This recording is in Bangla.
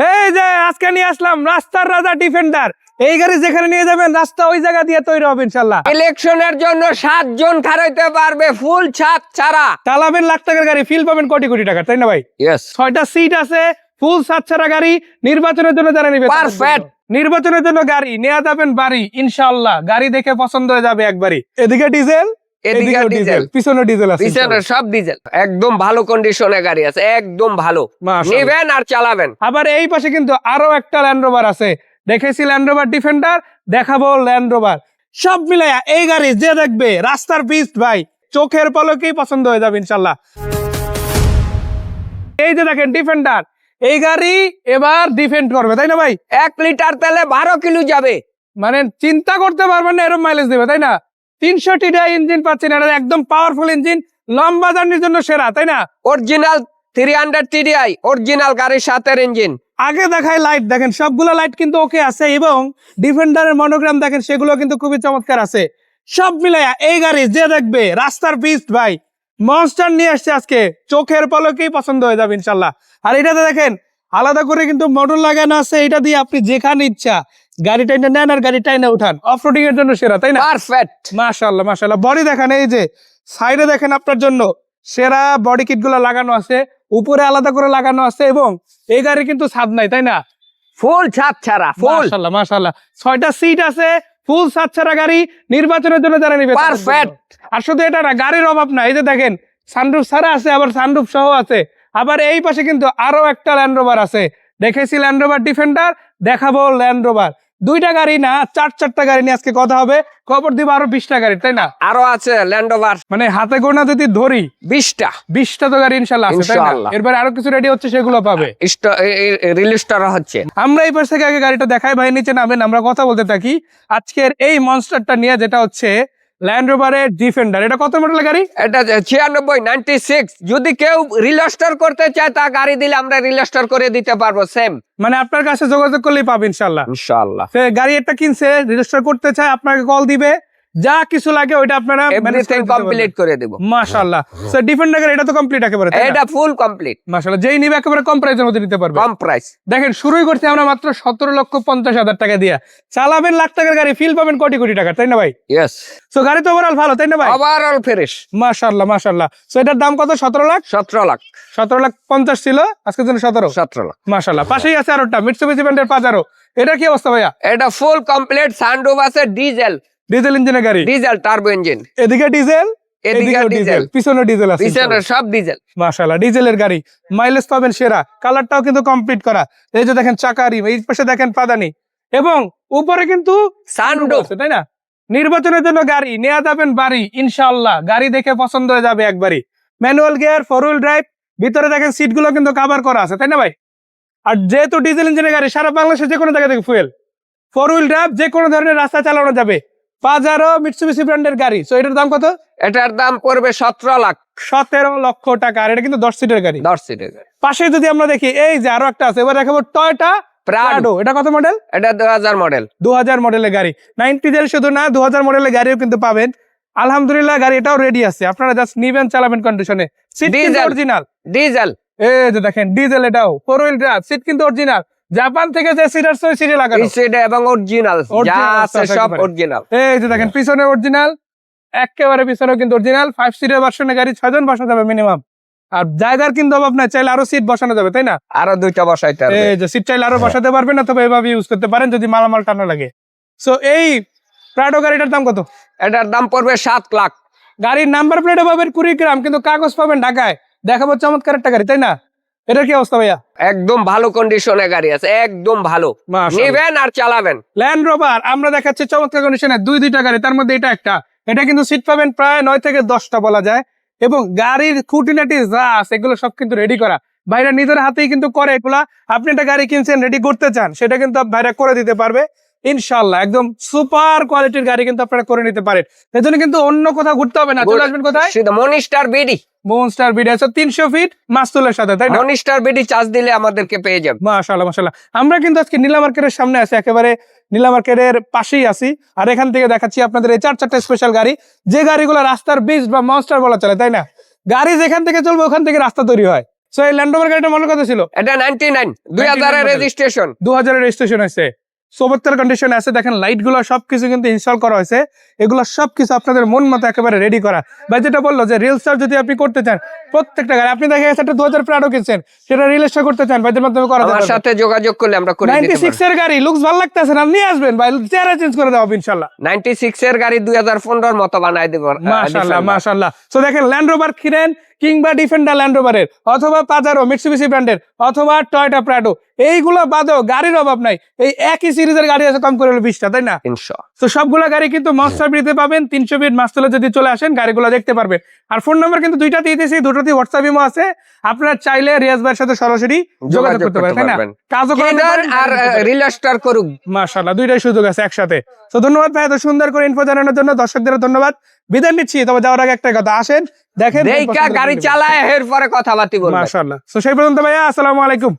এই যে আজকে নিয়ে আসলাম রাস্তার রাজা ডিফেন্ডার এই গাড়ি যেখানে নিয়ে যাবেন রাস্তা ওই জায়গা দিয়ে তৈরি হবে ইনশাল্লাহ ইলেকশনের জন্য সাতজন খারাইতে পারবে ফুল ছাদ ছাড়া। চালাবেন লাখ টাকার গাড়ি ফিল পাবেন কোটি কোটি টাকা তাই না ভাই? ছয়টা সিট আছে ফুল সাত ছাড়া গাড়ি নির্বাচনের জন্য যারা নিবে. জন্য। নির্বাচনের জন্য গাড়ি নেওয়া যাবেন বাড়ি ইনশাল্লাহ গাড়ি দেখে পছন্দ হয়ে যাবে একবারই। এদিকে ডিজেল এদিকে ডিজেল পিছনে ডিজেল আছে পিছনে সব ডিজেল একদম ভালো কন্ডিশনে গাড়ি আছে একদম ভালো। মাশাআল্লাহ। আর চালাবেন। আবার এই পাশে কিন্তু আরও একটা ল্যান্ড রোভার আছে। দেখেছি ল্যান্ড রোভার ডিফেন্ডার দেখাবো ল্যান্ড রোভার সব মিলাইয়া এই গাড়ি যে দেখবে রাস্তার বিস্ট ভাই চোখের পলকেই পছন্দ হয়ে যাবে ইনশাল্লাহ। এই যে দেখেন ডিফেন্ডার এই গাড়ি এবার ডিফেন্ড করবে তাই না ভাই? এক লিটার তেলে বারো কিলো যাবে। মানে চিন্তা করতে পারবেন না এরকম মাইলেজ দেবে তাই না? তিনশো টিডাই ইঞ্জিন পাচ্ছেন। এটা একদম পাওয়ারফুল ইঞ্জিন। লম্বা জার্নির জন্য সেরা তাই না? Original three hundred TDI original গাড়ির সাথের ইঞ্জিন। আগে দেখায় লাইট দেখেন সবগুলো লাইট কিন্তু ওকে আছে এবং ডিফেন্ডারের মনোগ্রাম দেখেন সেগুলো কিন্তু খুবই চমৎকার আছে। সব মিলাইয়া এই গাড়ি যে দেখবে রাস্তার বিস্ট ভাই। মনস্টার নিয়ে আসছে আজকে। চোখের পলকেই পছন্দ হয়ে যাবে ইনশাল্লাহ। আর এটাতে দেখেন আলাদা করে কিন্তু মোটর লাগানো আছে। এটা দিয়ে আপনি যেখানে ইচ্ছা গাড়ি টাইনে নেন আর গাড়ি টাইনে উঠান। অফরোডিং এর জন্য সেরা তাই না? পারফেক্ট মাশাল্লাহ মাশাল্লাহ বডি দেখেন এই যে সাইডে দেখেন আপনার জন্য সেরা বডি কিটগুলো লাগানো আছে উপরে আলাদা করে লাগানো আছে এবং এই গাড়ি কিন্তু ছাদ নাই তাই না? ফুল ছাদ ছাড়া ফুল মাশাল্লাহ মাশাল্লাহ ছয়টা সিট আছে ফুল ছাদ ছাড়া গাড়ি নির্বাচনের জন্য যারা নিবে জন্য। আর শুধু এটা না গাড়ির অভাব না এই যে দেখেন সানরুফ ছাড়া আছে আবার সানরুফ সহ আছে। আবার এই পাশে কিন্তু আরও একটা ল্যান্ড রোভার আছে। দেখেছি ল্যান্ড রোভার ডিফেন্ডার দেখাবো ল্যান্ড রোভার দুইটা গাড়ি না চার চারটা গাড়ি নিয়ে আজকে কথা হবে। খবর দিব আরও বিশটা গাড়ি তাই না? আরও আছে ল্যান্ড ওভার মানে হাতে গোনা যদি ধরি বিশটা। বিশটা তো গাড়ি ইনশাল্লাহ আছে তাই না? এরপরে আরও কিছু রেডি হচ্ছে সেগুলো পাবে। রিলিস্টার হচ্ছে। আমরা এই পাশ থেকে আগে গাড়িটা দেখাই ভাই নিচে নামেন আমরা কথা বলতে থাকি। আজকের এই মনস্টারটা নিয়ে যেটা হচ্ছে ল্যান্ড রোভারের ডিফেন্ডার এটা কত মডেলের গাড়ি? এটা ছিয়ানব্বই নাইনটি সিক্স যদি কেউ রিলস্টার করতে চায় তা গাড়ি দিলে আমরা রিলস্টার করে দিতে পারব সেম মানে আপনার কাছে যোগাযোগ করলেই পাবে ইনশাল্লাহ গাড়ি একটা কিনছে রেজিস্টার করতে চায় আপনাকে কল দিবে। যা কিছু লাগে ওইটা আপনারা এভরিথিং কমপ্লিট করে দেব। মাশাআল্লাহ। স্যার ডিফেন্ডার এটা তো কমপ্লিট একেবারে এটা ফুল কমপ্লিট মাশাআল্লাহ যেই নিবে একেবারে কম প্রাইসের মধ্যে নিতে পারবে। কম প্রাইস দেখেন শুরুই করতে আমরা মাত্র সতেরো লক্ষ পঞ্চাশ হাজার টাকা দিয়ে। চালাবেন লাখ টাকার গাড়ি ফিল পাবেন কোটি কোটি টাকা তাই না ভাই? ইয়েস তো গাড়ি তো ওভারঅল ভালো তাই না ভাই? ওভারঅল ফ্রেশ মাশাল্লাহ মাশাল্লাহ তো এটার দাম কত? সতেরো লাখ? সতেরো লাখ। সতেরো লাখ পঞ্চাশ ছিল আজকের জন্য সতেরো। সতেরো লাখ। মাশাল্লাহ পাশেই আছে আরোটা মিটসুবিসি ব্র্যান্ডের পাজারো এটা কি অবস্থা ভাইয়া? এটা ফুল কমপ্লিট সানরুফ আছে ডিজেল ডিজেল ইঞ্জিনের গাড়ি? ডিজেল টার্বো ইঞ্জিন এদিকে ডিজেল এদিকে এদিকে ডিজেল ডিজেল পিছনে ডিজেল আছে পিছনে সব ডিজেল মাশাল্লাহ ডিজেলের গাড়ি। মাইলেজ পাবেন সেরা। কালারটাও কিন্তু কমপ্লিট করা। এই যে দেখেন চাকারি এই পাশে দেখেন পাদানি। এবং উপরে কিন্তু সানরুফ তাই না? নির্বাচনের জন্য গাড়ি নেওয়া যাবেন বাড়ি গাড়ি দেখে পছন্দ হয়ে যাবে একবারই। Manual gear four wheel drive ভিতরে দেখেন সিটগুলো কিন্তু কাভার করা আছে তাই না ভাই? আর যেহেতু ডিজেল ইঞ্জিনের গাড়ি সারা বাংলাদেশে যে কোনো জায়গা থেকে ফুয়েল ফোর হুইল ড্রাইভ যে কোনো ধরনের রাস্তা চালানো যাবে। পাজারো মিটসুবিসি ব্র্যান্ডের গাড়ি। তো এটার দাম কত? এটার দাম পড়বে সতেরো লাখ। সতেরো লক্ষ টাকা আর এটা কিন্তু দশ সিটের গাড়ি। দশ সিটের পাশে যদি আমরা দেখি এই যে আরও একটা আছে এবার দেখাবো টয়টা প্রাডো এটা কত মডেল এটা দু হাজার মডেল দু হাজার মডেলের গাড়ি। নাইনটি জেল শুধু না দু হাজার মডেলের গাড়িও কিন্তু পাবেন। আলহামদুলিল্লাহ গাড়ি এটাও রেডি আছে। আপনারা জাস্ট নিবেন চালাবেন কন্ডিশনে সিট কিন্তু অরিজিনাল ডিজেল এই যে দেখেন ডিজেল এটাও। ফোর হুইল ড্রাইভ সিট কিন্তু অরিজিনাল জাপান থেকে যে সিট আসছে ওই সিটে লাগানো। সেটা এবং অরিজিনাল যা আছে সব অরিজিনাল এই যে দেখেন পিছনে অরিজিনাল একেবারে পিছনে কিন্তু অরিজিনাল ফাইভ সিটের ভার্সনের গাড়ি ছয়জন বসানো যাবে মিনিমাম আর জায়গার কিন্তু অভাব নাই চাইলে আরও সিট বসানো যাবে তাই না? আরও দুইটা বসাইতে হবে এই যে সিট চাইলে আরও বসাতে পারবেন অথবা এভাবে ইউজ করতে পারেন যদি মালামাল টানা লাগে। সো এই প্রাডো গাড়িটার দাম কত? এটার দাম পড়বে সাত লাখ। গাড়ির নাম্বার প্লেটে পাবেন কুড়িগ্রাম কিন্তু কাগজ পাবেন ঢাকায়। দেখাবো চমৎকার একটা গাড়ি তাই না? এটার কি অবস্থা ভাইয়া? একদম ভালো কন্ডিশনে গাড়ি আছে একদম ভালো। নিবেন আর চালাবেন। ল্যান্ড রোভার আমরা দেখাচ্ছি চমৎকার কন্ডিশনে দুই দুইটা গাড়ি তার মধ্যে এটা একটা। এটা কিন্তু সিট পাবেন প্রায় নয় থেকে দশটা বলা যায়। এবং গাড়ির খুঁটিনাটি যা আছে এগুলো সব কিন্তু রেডি করা। ভাইরা নিজের হাতেই কিন্তু করে এগুলা। আপনি একটা গাড়ি কিনছেন রেডি করতে চান সেটা কিন্তু ভাইরা করে দিতে পারবে। ইনশাল্লাহ একদম সুপার কোয়ালিটির গাড়ি কিন্তু আপনারা করে নিতে পারেন। এর জন্য কিন্তু অন্য কোথাও ঘুরতে হবে না। চলে আসবেন কোথায়? মনিস্টার বিডি মোনস্টার ভিডিও আছে তিনশো ফিট মাস্তুলের সাথে তাই না? বিডি চার্জ দিলে আমাদেরকে পেয়ে যাবে মাশাল্লাহ মাশাল্লাহ আমরা কিন্তু আজকে নীলা মার্কেটের সামনে আছি একেবারে নীলা মার্কেটের পাশেই আছি। আর এখান থেকে দেখাচ্ছি আপনাদের এই চার চারটা স্পেশাল গাড়ি। যে গাড়িগুলো রাস্তার বিচ বা মনস্টার বলা চলে তাই না? গাড়ি যেখান থেকে চলবে ওখান থেকে রাস্তা তৈরি হয়। সো এই ল্যান্ডোভার গাড়িটা মনে কথা ছিল? এটা নাইনটি নাইন দুই 99 হাজারের model। রেজিস্ট্রেশন দু হাজারের রেজিস্ট্রেশন হয়েছে। চমৎকার কন্ডিশন আছে। দেখেন লাইটগুলো সবকিছু কিন্তু ইনস্টল করা হয়েছে। এগুলো সবকিছু আপনাদের মন মতো একেবারে রেডি করা। ভাই যেটা বলল যে রিল স্টার যদি আপনি করতে চান প্রত্যেকটা গাড়ি আপনি দেখা গেছে একটা দু হাজার প্রাডো কিনছেন সেটা রিল স্টার করতে চান ভাইদের মাধ্যমে করা আমার সাথে যোগাযোগ করলে আমরা করে নাইনটি সিক্স এর গাড়ি লুকস ভালো লাগতেছে না নিয়ে আসবেন ভাই চেহারা চেঞ্জ করে হবে ইনশাল্লাহ নাইনটি সিক্স এর গাড়ি দুই হাজার পনেরোর মতো বানাই দিব। মাশাল্লাহ মাশাল্লাহ তো দেখেন ল্যান্ড রোভার কিনেন কিংবা ডিফেন্ডার ল্যান্ড রোভারের অথবা পাজারো মিটসুবিসি ব্র্যান্ডের অথবা টয়টা প্রাডো এইগুলো বাদেও গাড়ির অভাব নাই। এই একই সিরিজের গাড়ি আছে কম করে হলো বিশটা তাই না? তো সবগুলো গাড়ি কিন্তু মস্টার বিড়িতে পাবেন তিনশো বিট মাস্তলে যদি চলে আসেন গাড়িগুলো দেখতে পারবেন। আর ফোন নাম্বার কিন্তু দুইটা দিতেছি দুটোতেই হোয়াটসঅ্যাপ ইমো আছে। আপনারা চাইলে রিয়াজ ভাইয়ের সাথে সরাসরি যোগাযোগ করতে পারেন তাই না? কাজও আর। রিলাস্টার করুক। মাশাআল্লাহ দুইটাই সুযোগ আছে একসাথে। তো ধন্যবাদ ভাই এত সুন্দর করে ইনফো জানানোর জন্য দর্শকদের ধন্যবাদ। বিদায় নিচ্ছি তবে যাওয়ার আগে একটা কথা আসেন দেখেন গাড়ি চালায় এর পরে কথাবার্তি বলবেন মাশাআল্লাহ। তো সেই পর্যন্ত ভাইয়া আসসালামু আলাইকুম।